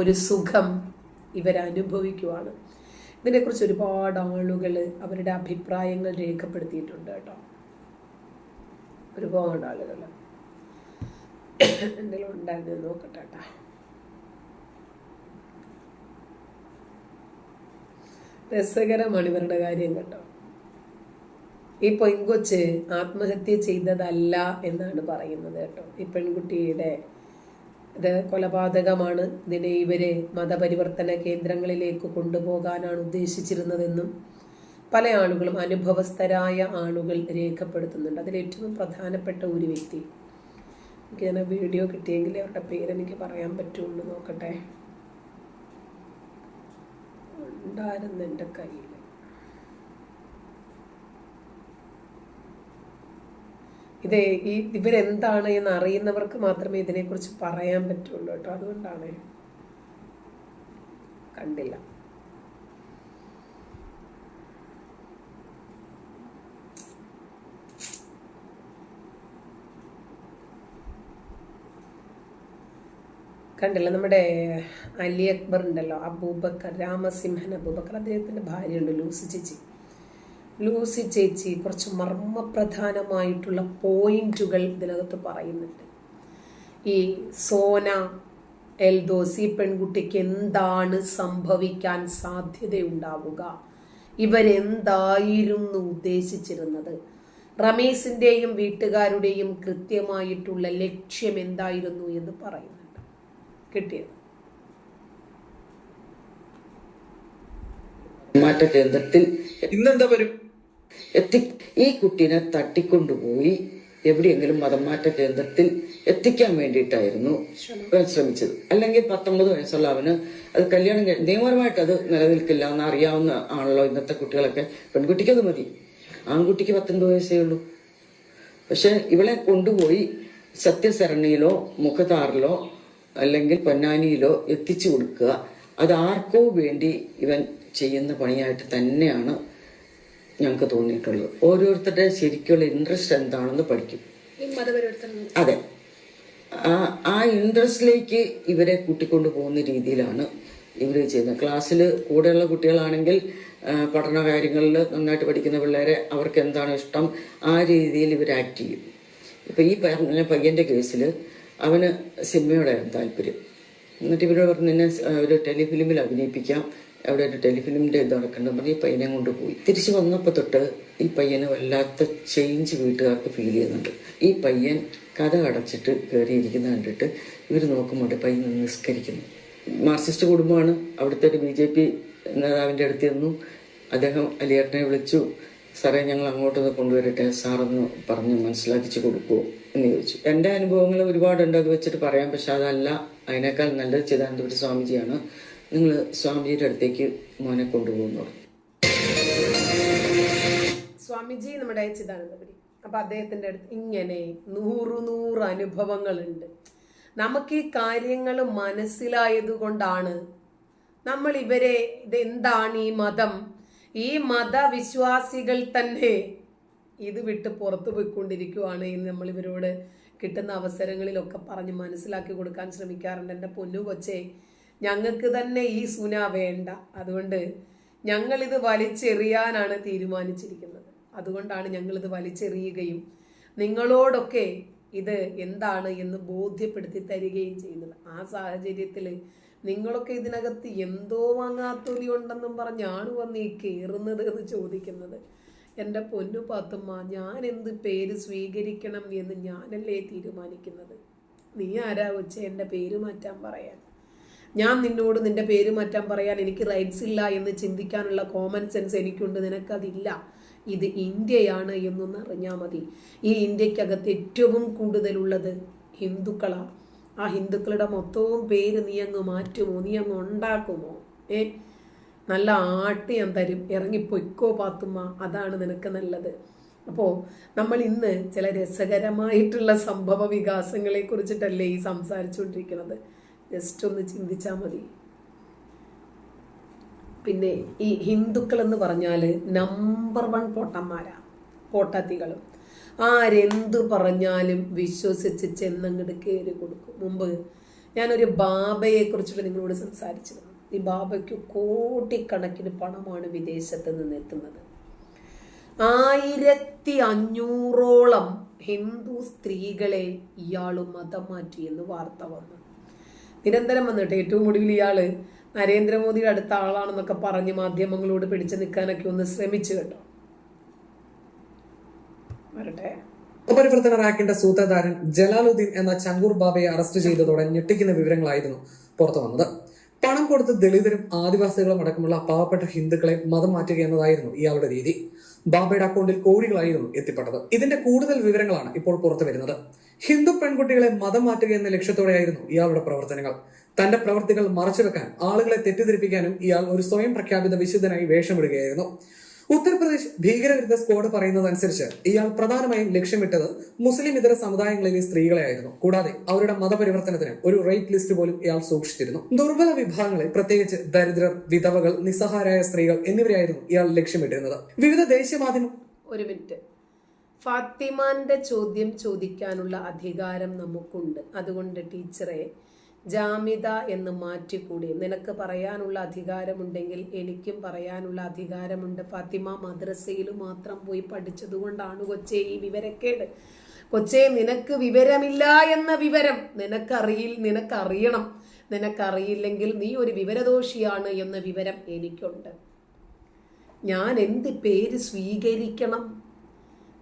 ഒരു സുഖം ഇവരനുഭവിക്കുവാണ് ഇതിനെക്കുറിച്ച് ഒരുപാട് ആളുകൾ അവരുടെ അഭിപ്രായങ്ങൾ രേഖപ്പെടുത്തിയിട്ടുണ്ട് കേട്ടോ. ഒരുപാട് ആളുകൾ എന്തെങ്കിലും ഉണ്ടായിരുന്നു നോക്കട്ടെ കേട്ടോ. രസകരമാണ് ഇവരുടെ കാര്യം കേട്ടോ. ഈ പെൺകൊച്ച് ആത്മഹത്യ ചെയ്തതല്ല എന്നാണ് പറയുന്നത് കേട്ടോ. ഈ പെൺകുട്ടിയുടെ ഇത് കൊലപാതകമാണ്. ഇതിനെ ഇവരെ മതപരിവർത്തന കേന്ദ്രങ്ങളിലേക്ക് കൊണ്ടുപോകാനാണ് ഉദ്ദേശിച്ചിരുന്നതെന്നും പല ആളുകളും അനുഭവസ്ഥരായ ആളുകൾ രേഖപ്പെടുത്തുന്നുണ്ട്. അതിൽ ഏറ്റവും പ്രധാനപ്പെട്ട ഒരു വ്യക്തി. എനിക്ക് ഞാൻ വീഡിയോ കിട്ടിയെങ്കിൽ അവരുടെ പേരെനിക്ക് പറയാൻ പറ്റുള്ളൂ. നോക്കട്ടെ. ഉണ്ടായിരുന്നു എന്റെ കയ്യിൽ. ഇത് ഈ ഇവരെന്താണ് എന്ന് അറിയുന്നവർക്ക് മാത്രമേ ഇതിനെക്കുറിച്ച് പറയാൻ പറ്റുള്ളൂ കേട്ടോ. അതുകൊണ്ടാണ് കണ്ടില്ല. കണ്ടില്ല നമ്മുടെ അലി അക്ബർ ഉണ്ടല്ലോ അബൂബക്കർ രാമസിംഹൻ അബൂബക്കർ അദ്ദേഹത്തിന്റെ ഭാര്യയുണ്ട് ലൂസി ചേച്ചി. ലൂസി ചേച്ചി കുറച്ച് മർമ്മപ്രധാനമായിട്ടുള്ള പോയിന്റുകൾ ഇതിനകത്ത് പറയുന്നുണ്ട്. ഈ സോന എൽദോസ് ഈ പെൺകുട്ടിക്ക് എന്താണ് സംഭവിക്കാൻ സാധ്യതയുണ്ടാവുക? ഇവരെന്തായിരുന്നു ഉദ്ദേശിച്ചിരുന്നത്? റമീസിന്റെയും വീട്ടുകാരുടെയും കൃത്യമായിട്ടുള്ള ലക്ഷ്യം എന്തായിരുന്നു എന്ന് പറയുന്നുണ്ട്. കിട്ടിയത്. മാറ്റ കേന്ദ്രത്തിൽ ഇന്നെന്താ വരും? എത്തി ഈ കുട്ടീനെ തട്ടിക്കൊണ്ടുപോയി എവിടെയെങ്കിലും മതമാറ്റ കേന്ദ്രത്തിൽ എത്തിക്കാൻ വേണ്ടിയിട്ടായിരുന്നു ശ്രമിച്ചത്. അല്ലെങ്കിൽ പത്തൊമ്പത് വയസ്സുള്ള അവന് അത് കല്യാണം നിയമപരമായിട്ട് അത് നിലനിൽക്കില്ല എന്ന് അറിയാവുന്ന ആണല്ലോ ഇന്നത്തെ കുട്ടികളൊക്കെ. പെൺകുട്ടിക്ക് അത് മതി. ആൺകുട്ടിക്ക് പത്തൊൻപത് വയസ്സേ ഉള്ളൂ. പക്ഷെ ഇവളെ കൊണ്ടുപോയി സത്യസരണിയിലോ മുഖതാറിലോ അല്ലെങ്കിൽ പൊന്നാനിയിലോ എത്തിച്ചു കൊടുക്കുക. അത് ആർക്കോ വേണ്ടി ഇവൻ ചെയ്യുന്ന പണിയായിട്ട് തന്നെയാണ് ഞങ്ങൾക്ക് തോന്നിയിട്ടുള്ളത്. ഓരോരുത്തരുടെ ശരിക്കുള്ള ഇൻട്രസ്റ്റ് എന്താണെന്ന് പഠിക്കും. അതെ. ആ ഇൻട്രസ്റ്റിലേക്ക് ഇവരെ കൂട്ടിക്കൊണ്ടു പോകുന്ന രീതിയിലാണ് ഇവർ ചെയ്യുന്നത്. ക്ലാസ്സിൽ കൂടെയുള്ള കുട്ടികളാണെങ്കിൽ പഠന കാര്യങ്ങളിൽ നന്നായിട്ട് പഠിക്കുന്ന പിള്ളേരെ അവർക്ക് എന്താണ് ഇഷ്ടം ആ രീതിയിൽ ഇവർ ആക്ട് ചെയ്യും. ഇപ്പൊ ഈ പറഞ്ഞ പയ്യന്റെ കേസിൽ അവന് സിനിമയോടായിരുന്നു താല്പര്യം. എന്നിട്ട് ഇവരോട് പറഞ്ഞു നിന്നെ ഒരു ടെലിഫിലിമിൽ അഭിനയിപ്പിക്കാം. അവിടെ ഒരു ടെലിഫിലിമിന്റെ ഇത് നടക്കുന്നുണ്ട് പറഞ്ഞ് ഈ പയ്യനെ കൊണ്ടുപോയി. തിരിച്ചു വന്നപ്പോൾ തൊട്ട് ഈ പയ്യനെ വല്ലാത്ത ചേഞ്ച് വീട്ടുകാർക്ക് ഫീൽ ചെയ്യുന്നുണ്ട്. ഈ പയ്യൻ കഥ അടച്ചിട്ട് കയറിയിരിക്കുന്ന കണ്ടിട്ട് ഇവർ നോക്കുമ്പോൾ പയ്യൻ നിസ്കരിക്കുന്നു. മാർക്സിസ്റ്റ് കുടുംബമാണ്. അവിടുത്തെ ഒരു ബി ജെ പി നേതാവിന്റെ അടുത്ത് നിന്നു അദ്ദേഹം അലിയേട്ടനെ വിളിച്ചു സാറേ ഞങ്ങൾ അങ്ങോട്ടൊന്ന് കൊണ്ടുവരട്ടെ സാറൊന്ന് പറഞ്ഞ് മനസ്സിലാക്കിച്ചു കൊടുക്കുമോ എന്ന് ചോദിച്ചു. എന്റെ അനുഭവങ്ങൾ ഒരുപാടുണ്ട് അത് വെച്ചിട്ട് പറയാം. പക്ഷെ അതല്ല. അതിനേക്കാൾ നല്ലത് ചിദാനന്ദപുരി സ്വാമിജിയാണ്. നിങ്ങൾ സ്വാമിയുടെ അടുത്തേക്ക് മോനെ കൊണ്ടുപോകുന്നു സ്വാമിജി നമ്മുടെ ചിദാനന്ദപുരി അപ്പൊ അദ്ദേഹത്തിന്റെ അടുത്ത് ഇങ്ങനെ നൂറു നൂറ് അനുഭവങ്ങളുണ്ട്. നമുക്ക് ഈ കാര്യങ്ങൾ മനസ്സിലായതുകൊണ്ടാണ് നമ്മൾ ഇവരെ ഇതെന്താണ് ഈ മതം? ഈ മതവിശ്വാസികൾ തന്നെ ഇത് വിട്ട് പുറത്തു പോയിക്കൊണ്ടിരിക്കുവാണ് എന്ന് നമ്മൾ ഇവരോട് കിട്ടുന്ന അവസരങ്ങളിലൊക്കെ പറഞ്ഞ് മനസ്സിലാക്കി കൊടുക്കാൻ ശ്രമിക്കാറുണ്ട്. എന്റെ പൊന്നു കൊച്ചേ ഞങ്ങൾക്ക് തന്നെ ഈ സുന വേണ്ട. അതുകൊണ്ട് ഞങ്ങളിത് വലിച്ചെറിയാനാണ് തീരുമാനിച്ചിരിക്കുന്നത്. അതുകൊണ്ടാണ് ഞങ്ങളിത് വലിച്ചെറിയുകയും നിങ്ങളോടൊക്കെ ഇത് എന്താണ് എന്ന് ബോധ്യപ്പെടുത്തി തരികയും ചെയ്യുന്നത്. ആ സാഹചര്യത്തിൽ നിങ്ങളൊക്കെ ഇതിനകത്ത് എന്തോ വാങ്ങാത്തൊലി ഉണ്ടെന്നും പറഞ്ഞാണ് വന്ന് ഈ കയറുന്നത് എന്ന് ചോദിക്കുന്നത്. എന്റെ പൊന്നു പാത്തുമ്മ ഞാൻ എന്ത് പേര് സ്വീകരിക്കണം എന്ന് ഞാനല്ലേ തീരുമാനിക്കുന്നത്? നീ ആരാ വെച്ച് എന്റെ പേര് മാറ്റാൻ പറയാൻ? ഞാൻ നിന്നോട് നിന്റെ പേര് മാറ്റാൻ പറയാൻ എനിക്ക് റൈറ്റ്സ് ഇല്ല എന്ന് ചിന്തിക്കാനുള്ള കോമൺ സെൻസ് എനിക്കുണ്ട്. നിനക്കതില്ല. ഇത് ഇന്ത്യയാണ് എന്നൊന്ന് അറിഞ്ഞാൽ മതി. ഈ ഇന്ത്യക്കകത്ത് ഏറ്റവും കൂടുതലുള്ളത് ഹിന്ദുക്കളാണ് ആ ഹിന്ദുക്കളുടെ മൊത്തവും പേര് നീ അങ്ങ് മാറ്റുമോ? നീ അങ്ങ് ഉണ്ടാക്കുമോ? ഏ? നല്ല ആട്ടി ഞാൻ തരും. ഇറങ്ങി പൊയ്ക്കോ പാത്തുമ്മ. അതാണ് നിനക്ക് നല്ലത്. അപ്പോൾ നമ്മൾ ഇന്ന് ചില രസകരമായിട്ടുള്ള സംഭവ വികാസങ്ങളെ കുറിച്ചിട്ടല്ലേ ഈ സംസാരിച്ചുകൊണ്ടിരിക്കുന്നത്. ജസ്റ്റ് ഒന്ന് ചിന്തിച്ചാൽ മതി. പിന്നെ ഈ ഹിന്ദുക്കൾ എന്ന് പറഞ്ഞാൽ നമ്പർ വൺ പോട്ടന്മാരാ പോട്ടാത്തികളും. ആരെന്തു പറഞ്ഞാലും വിശ്വസിച്ച് ചെന്നങ്ങട് കയറി കൊടുക്കും. മുമ്പ് ഞാനൊരു ബാബയെ കുറിച്ചിട്ട് നിങ്ങളോട് സംസാരിച്ചിരുന്നു. ഈ ബാബയ്ക്ക് കോടിക്കണക്കിന് പണമാണ് വിദേശത്ത് നിന്ന് എത്തുന്നത്. ആയിരത്തി അഞ്ഞൂറോളം ഹിന്ദു സ്ത്രീകളെ ഇയാൾ മതം മാറ്റി എന്ന് വാർത്ത വന്നു. നിരന്തരം വന്നിട്ട് ഏറ്റവും ഒടുവിൽ ഇയാൾ നരേന്ദ്രമോദിയുടെ അടുത്ത ആളാണെന്നൊക്കെ പറഞ്ഞ് മാധ്യമങ്ങളോട് പിടിച്ചു നിൽക്കാനൊക്കെ ഒന്ന് ശ്രമിച്ചു കേട്ടോ. വരട്ടെ. ഉപരിവർത്തന റാക്കിന്റെ സൂത്രധാരൻ ജലാലുദ്ദീൻ എന്ന ചങ്കൂർ ബാബയെ അറസ്റ്റ് ചെയ്തതോടെ ഞെട്ടിക്കുന്ന വിവരങ്ങളായിരുന്നു പുറത്തു വന്നത്. പണം കൊടുത്ത് ദളിതരും ആദിവാസികളും അടക്കമുള്ള പാവപ്പെട്ട ഹിന്ദുക്കളെ മതം മാറ്റുക എന്നതായിരുന്നു ഇയാളുടെ രീതി. ബാബയുടെ അക്കൗണ്ടിൽ കോടികളായിരുന്നു എത്തിപ്പെട്ടത്. ഇതിന്റെ കൂടുതൽ വിവരങ്ങളാണ് ഇപ്പോൾ പുറത്തു വരുന്നത്. ഹിന്ദു പെൺകുട്ടികളെ മതം മാറ്റുക എന്ന ലക്ഷ്യത്തോടെയായിരുന്നു ഇയാളുടെ പ്രവർത്തനങ്ങൾ. തന്റെ പ്രവർത്തികൾ മറച്ചുവെക്കാൻ ആളുകളെ തെറ്റിദ്ധരിപ്പിക്കാനും ഇയാൾ ഒരു സ്വയം പ്രഖ്യാപിത വിശുദ്ധനായി വേഷമിടുകയായിരുന്നു. ഉത്തർപ്രദേശ് ഭീകരവിരുദ്ധ സ്ക്വാഡ് പറയുന്നതനുസരിച്ച് ഇയാൾ പ്രധാനമായും ലക്ഷ്യമിട്ടത് മുസ്ലിം ഇതര സമുദായങ്ങളിലെ സ്ത്രീകളെയായിരുന്നു. കൂടാതെ അവരുടെ മതപരിവർത്തനത്തിന് ഒരു റേറ്റ് ലിസ്റ്റ് പോലും ഇയാൾ സൂക്ഷിച്ചിരുന്നു. ദുർബല വിഭാഗങ്ങളെ പ്രത്യേകിച്ച് ദരിദ്രർ വിധവകൾ നിസ്സഹാരായ സ്ത്രീകൾ എന്നിവരെയായിരുന്നു ഇയാൾ ലക്ഷ്യമിട്ടിരുന്നത്. വിവിധ ദേശീയ മാധ്യമം ഒരു മിനിറ്റ്. ഫാത്തിമാന്റെ ചോദ്യം ചോദിക്കാനുള്ള അധികാരം നമുക്കുണ്ട്. അതുകൊണ്ട് ടീച്ചറെ ജാമിത എന്ന് മാറ്റിക്കൂടി. നിനക്ക് പറയാനുള്ള അധികാരമുണ്ടെങ്കിൽ എനിക്കും പറയാനുള്ള അധികാരമുണ്ട്. ഫാത്തിമ മദ്രസയിൽ മാത്രം പോയി പഠിച്ചതുകൊണ്ടാണ് കൊച്ചേ ഈ വിവരക്കേട്. കൊച്ചേ നിനക്ക് വിവരമില്ല എന്ന വിവരം നിനക്കറിയിൽ നിനക്കറിയണം. നിനക്കറിയില്ലെങ്കിൽ നീ ഒരു വിവരദോഷിയാണ് എന്ന വിവരം എനിക്കുണ്ട്. ഞാൻ എന്ത് പേര് സ്വീകരിക്കണം?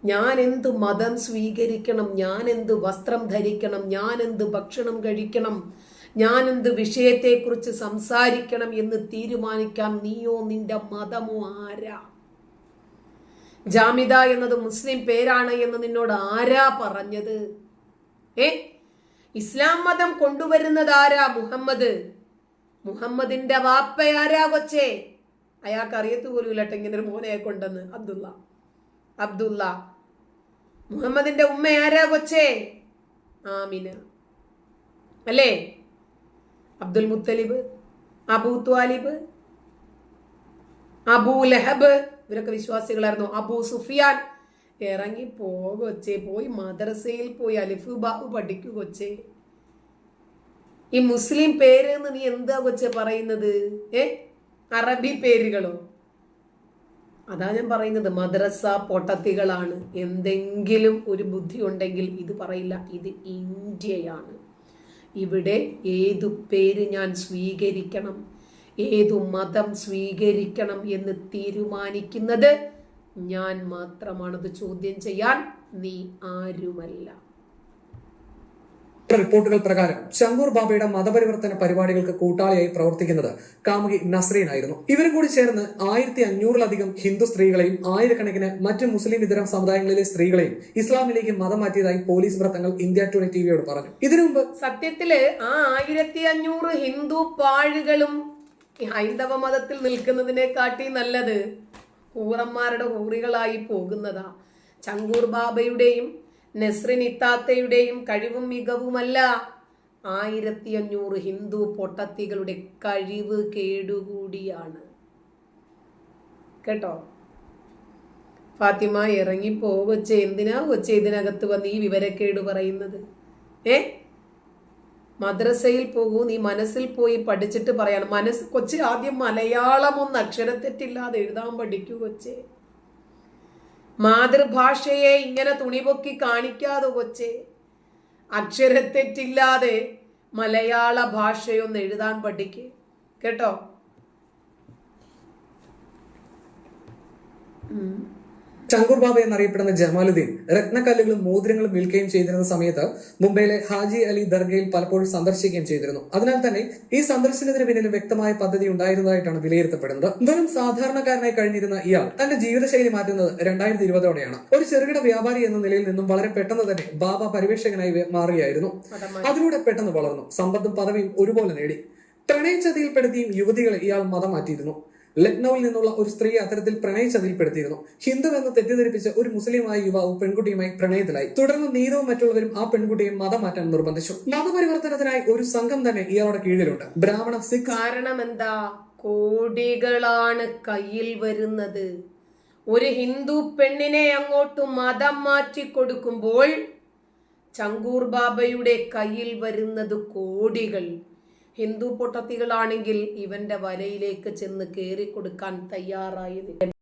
ഞാൻ എന്ത് മതം സ്വീകരിക്കണം? ഞാൻ എന്ത് വസ്ത്രം ധരിക്കണം? ഞാൻ എന്ത് ഭക്ഷണം കഴിക്കണം? ഞാൻ എന്ത് വിഷയത്തെക്കുറിച്ച് സംസാരിക്കണം എന്ന് തീരുമാനിക്കാം നീയോ നിന്റെ മതമോ ആരാ? ജാമിദ എന്നത് മുസ്ലിം പേരാണ് എന്ന് നിന്നോട് ആരാ പറഞ്ഞത്? ഏ? ഇസ്ലാം മതം കൊണ്ടുവരുന്നത് ആരാ മുഹമ്മദ്? മുഹമ്മദിന്റെ വാപ്പ ആരാ കൊച്ചേ? അയാൾക്ക് അറിയത്തു പോലും ഇല്ലട്ടെ ഇങ്ങനെ ഒരു മോനെ കൊണ്ടെന്ന്. അബ്ദുള്ള. അബ്ദുള്ള. മുഹമ്മദിന്റെ ഉമ്മ ആരാ കൊച്ചേ? ആമിന. അല്ലേ? അബ്ദുൽ മുത്തലിബ് അബൂ ത്വാലിബ് അബൂ ലഹബ് ഇവരൊക്കെ വിശ്വാസികളായിരുന്നു. അബൂ സുഫിയാൻ. ഇറങ്ങി പോകൊച്ചേ പോയി മദ്രസയിൽ പോയി അലിഫ് ബാബു പഠിക്കൂ കൊച്ചേ. ഈ മുസ്ലിം പേര് എന്ന് നീ എന്താ കൊച്ചെ പറയുന്നത്? ഏ? അറബി പേരുകളോ? അതാ ഞാൻ പറയുന്നത് മദ്രസ പൊട്ടത്തികളാണ്. എന്തെങ്കിലും ഒരു ബുദ്ധി ഉണ്ടെങ്കിൽ ഇത് പറയില്ല. ഇത് ഇന്ത്യയാണ്. ഇവിടെ ഏതു പേര് ഞാൻ സ്വീകരിക്കണം? ഏതു മതം സ്വീകരിക്കണം എന്ന് തീരുമാനിക്കുന്നത്? ഞാൻ മാത്രമാണത് ചോദ്യം ചെയ്യാൻ. നീ ആരുമല്ല. റിപ്പോർട്ടുകൾ പ്രകാരം ശങ്കൂർ ബാബയുടെ മതപരിവർത്തന പരിപാടികൾക്ക് കൂട്ടാളിയായി പ്രവർത്തിക്കുന്നത് കാമുകി നസ്രീൻ ആയിരുന്നു ഇവരും കൂടി ചേർന്ന് ആയിരത്തി അഞ്ഞൂറിലധികം ഹിന്ദു സ്ത്രീകളെയും ആയിരക്കണക്കിന് മറ്റ് മുസ്ലിം ഇതര സമുദായങ്ങളിലെ സ്ത്രീകളെയും ഇസ്ലാമിലേക്ക് മതം മാറ്റിയതായി പോലീസ് വൃത്തങ്ങൾ ഇന്ത്യ ടുഡേ ടിവിയോട് പറഞ്ഞു. ഇതിനു മുമ്പ് സത്യത്തിൽ ആ ആയിരത്തി അഞ്ഞൂറ് ഹിന്ദു പാഴുകളും ഹൈന്ദവ മതത്തിൽ നിൽക്കുന്നതിനെ കാട്ടി നല്ലത് ഹൂറന്മാരുടെ ഹൂറികളായി പോകുന്നതാ. ചങ്കൂർ ബാബയുടെയും നസ്രിൻ ഇത്താത്തയുടെയും കഴിവും മികവുമല്ല. ആയിരത്തി അഞ്ഞൂറ് ഹിന്ദു പൊട്ടത്തികളുടെ കഴിവ് കേടുകൂടിയാണ്. കേട്ടോ? ഫാത്തിമ ഇറങ്ങിപ്പോ കൊച്ചെ എന്തിനാ കൊച്ചെ ഇതിനകത്ത് വന്ന് ഈ വിവരക്കേട് പറയുന്നത്? ഏ? മദ്രസയിൽ പോകൂ നീ മനസ്സിൽ പോയി പഠിച്ചിട്ട് പറയാണ്. മനസ്സ് കൊച്ചി ആദ്യം മലയാളം ഒന്ന് അക്ഷരത്തെറ്റില്ലാതെ എഴുതാൻ പഠിക്കൂ കൊച്ചെ. മാതൃഭാഷയെ ഇങ്ങനെ തുണിപൊക്കി കാണിക്കാതെ കൊച്ചെ. അക്ഷരത്തെറ്റില്ലാതെ മലയാള ഭാഷയൊന്ന് എഴുതാൻ പഠിക്ക്. കേട്ടോ. ചങ്കൂർ ബാബ എന്നറിയപ്പെടുന്ന ജമാലുദ്ദീൻ രത്നക്കല്ലുകളും മോതിരങ്ങളും വിൽക്കുകയും ചെയ്തിരുന്ന സമയത്ത് മുംബൈയിലെ ഹാജി അലി ദർഗയിൽ പലപ്പോഴും സന്ദർശിക്കുകയും ചെയ്തിരുന്നു. അതിനാൽ തന്നെ ഈ സന്ദർശനത്തിന് പിന്നിൽ വ്യക്തമായ പദ്ധതി ഉണ്ടായിരുന്നതായിട്ടാണ് വിലയിരുത്തപ്പെടുന്നത്. വെറും സാധാരണക്കാരനായി കഴിഞ്ഞിരുന്ന ഇയാൾ തന്റെ ജീവിതശൈലി മാറ്റുന്നത് രണ്ടായിരത്തി ഇരുപതോടെയാണ്. ഒരു ചെറുകിട വ്യാപാരി എന്ന നിലയിൽ നിന്നും വളരെ പെട്ടെന്ന് തന്നെ ബാബ പരിവേഷകനായി മാറിയായിരുന്നു അതിലൂടെ പെട്ടെന്ന് വളർന്നു. സമ്പത്തും പദവിയും ഒരുപോലെ നേടി. പ്രണയചതിയിൽപ്പെടുത്തിയും യുവതികളെ ഇയാൾ മതം മാറ്റിയിരുന്നു. ലക്നൌവിൽ നിന്നുള്ള ഒരു സ്ത്രീ അത്തരത്തിൽ പ്രണയിച്ചതിൽപ്പെടുത്തിയിരുന്നു. ഹിന്ദു എന്ന് തെറ്റിദ്ധരിപ്പിച്ച ഒരു മുസ്ലിമായ യുവാവ് പെൺകുട്ടിയുമായി പ്രണയത്തിലായി. തുടർന്ന് നീതവും മറ്റുള്ളവരും ആ പെൺകുട്ടിയെ മതം മാറ്റാൻ നിർബന്ധിച്ചു. മതപരിവർത്തനത്തിനായി ഒരു സംഘം തന്നെ ഇയാളുടെ കീഴിലുണ്ട്. ബ്രാഹ്മണ സിഖ് കാരണം എന്താ കോടികളാണ് കയ്യിൽ വരുന്നത്. ഒരു ഹിന്ദു പെണ്ണിനെ അങ്ങോട്ട് മതം മാറ്റി കൊടുക്കുമ്പോൾ ചങ്കൂർ ബാബയുടെ കയ്യിൽ വരുന്നത് കോടികൾ. ഹിന്ദു പൊട്ടത്തികളാണെങ്കിൽ ഇവന്റെ വലയിലേക്ക് ചെന്ന് കയറി കൊടുക്കാൻ തയ്യാറായത്